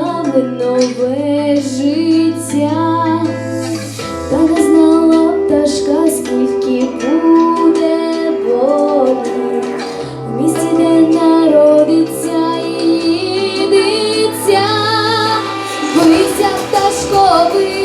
нами нове життя, та не знала пташка, скільки буде болі. в місті, де народиться її дитя, боїться пташковий.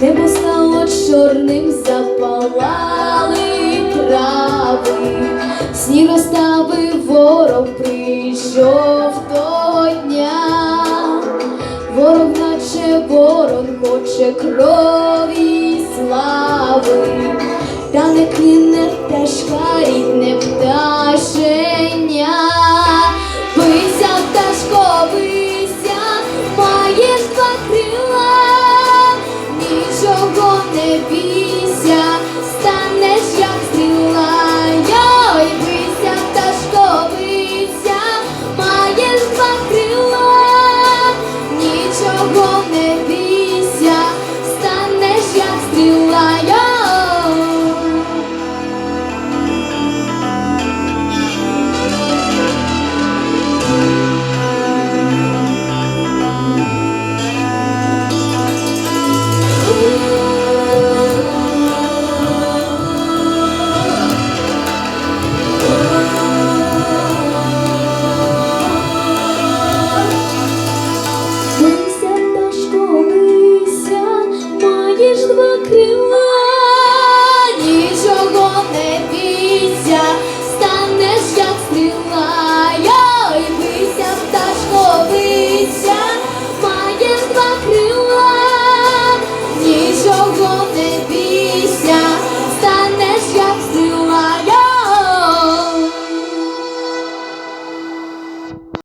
Небо стало чорним, запалали трави, сніг розставив ворог прийшов того дня, ворог наче ворон хоче крові слави, та не кине пташка рідне пташе